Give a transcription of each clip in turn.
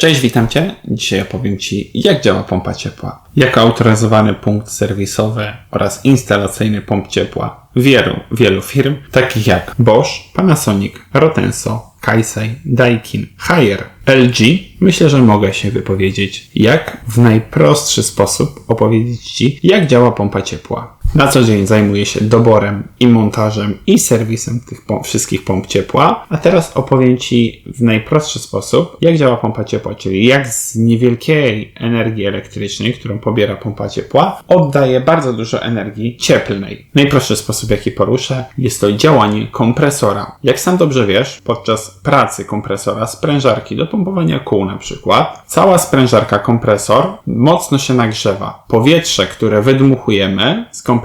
Cześć, witam Cię. Dzisiaj opowiem Ci, jak działa pompa ciepła. Jako autoryzowany punkt serwisowy oraz instalacyjny pomp ciepła wielu, wielu firm, takich jak Bosch, Panasonic, Rotenso, Kaisei, Daikin, Haier, LG, myślę, że mogę się wypowiedzieć, jak w najprostszy sposób opowiedzieć Ci, jak działa pompa ciepła. Na co dzień zajmuję się doborem i montażem i serwisem tych wszystkich pomp ciepła, a teraz opowiem Ci w najprostszy sposób, jak działa pompa ciepła, czyli jak z niewielkiej energii elektrycznej, którą pobiera pompa ciepła, oddaje bardzo dużo energii cieplnej. Najprostszy sposób, jaki poruszę, jest to działanie kompresora. Jak sam dobrze wiesz, podczas pracy kompresora sprężarki do pompowania kół na przykład, cała sprężarka kompresor mocno się nagrzewa. Powietrze, które wydmuchujemy z kompresora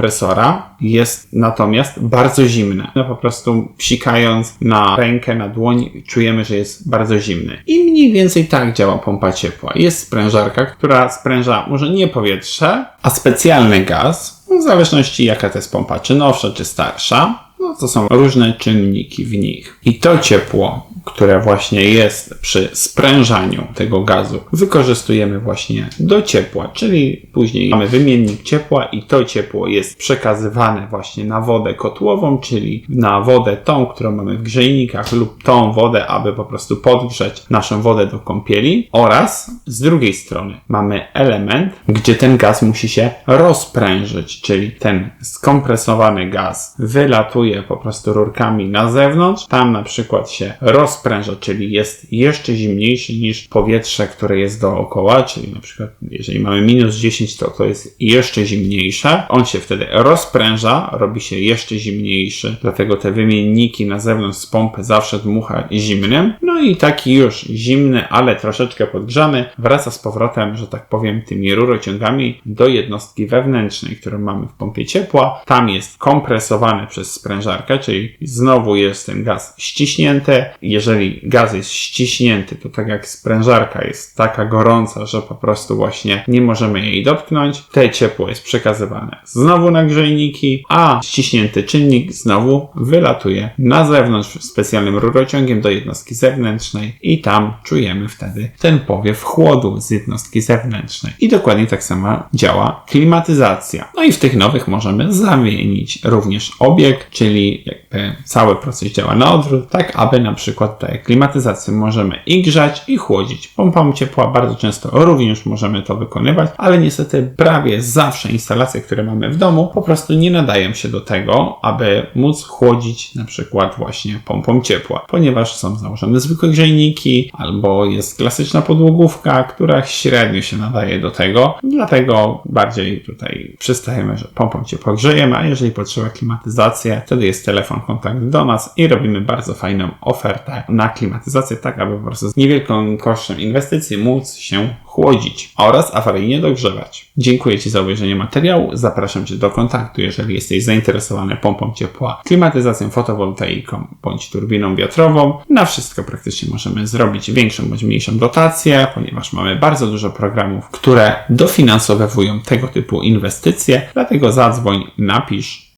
jest natomiast bardzo zimne. No po prostu psikając na rękę, na dłoń czujemy, że jest bardzo zimny. I mniej więcej tak działa pompa ciepła. Jest sprężarka, która spręża może nie powietrze, a specjalny gaz, w zależności jaka to jest pompa, czy nowsza, czy starsza, no to są różne czynniki w nich. I to ciepło, które właśnie jest przy sprężaniu tego gazu, wykorzystujemy właśnie do ciepła, czyli później mamy wymiennik ciepła i to ciepło jest przekazywane właśnie na wodę kotłową, czyli na wodę tą, którą mamy w grzejnikach lub tą wodę, aby po prostu podgrzać naszą wodę do kąpieli. Oraz z drugiej strony mamy element, gdzie ten gaz musi się rozprężyć, czyli ten skompresowany gaz wylatuje po prostu rurkami na zewnątrz, tam na przykład się rozpręża, czyli jest jeszcze zimniejszy niż powietrze, które jest dookoła, czyli na przykład jeżeli mamy minus 10, to to jest jeszcze zimniejsze. On się wtedy rozpręża, robi się jeszcze zimniejszy, dlatego te wymienniki na zewnątrz z pompy zawsze dmucha zimnym. No i taki już zimny, ale troszeczkę podgrzany, wraca z powrotem, że tak powiem, tymi rurociągami do jednostki wewnętrznej, którą mamy w pompie ciepła. Tam jest kompresowany przez sprężarkę, czyli znowu jest ten gaz ściśnięty. Jeżeli gaz jest ściśnięty, to tak jak sprężarka jest taka gorąca, że po prostu właśnie nie możemy jej dotknąć, te ciepło jest przekazywane znowu na grzejniki, a ściśnięty czynnik znowu wylatuje na zewnątrz specjalnym rurociągiem do jednostki zewnętrznej i tam czujemy wtedy ten powiew chłodu z jednostki zewnętrznej. I dokładnie tak samo działa klimatyzacja. No i w tych nowych możemy zamienić również obieg, czyli jakby cały proces działa na odwrót, tak aby na przykład te klimatyzację możemy i grzać, i chłodzić. Pompą ciepła bardzo często również możemy to wykonywać, ale niestety prawie zawsze instalacje, które mamy w domu, po prostu nie nadają się do tego, aby móc chłodzić na przykład właśnie pompą ciepła, ponieważ są założone zwykłe grzejniki, albo jest klasyczna podłogówka, która średnio się nadaje do tego, dlatego bardziej tutaj przystajemy, że pompą ciepła grzejemy, a jeżeli potrzeba klimatyzację, wtedy jest telefon, kontakt do nas i robimy bardzo fajną ofertę na klimatyzację, tak aby po prostu z niewielką kosztem inwestycji móc się chłodzić oraz awaryjnie dogrzewać. Dziękuję Ci za obejrzenie materiału. Zapraszam Cię do kontaktu, jeżeli jesteś zainteresowany pompą ciepła, klimatyzacją, fotowoltaiką bądź turbiną wiatrową. Na wszystko praktycznie możemy zrobić większą bądź mniejszą dotację, ponieważ mamy bardzo dużo programów, które dofinansowywują tego typu inwestycje. Dlatego zadzwoń, napisz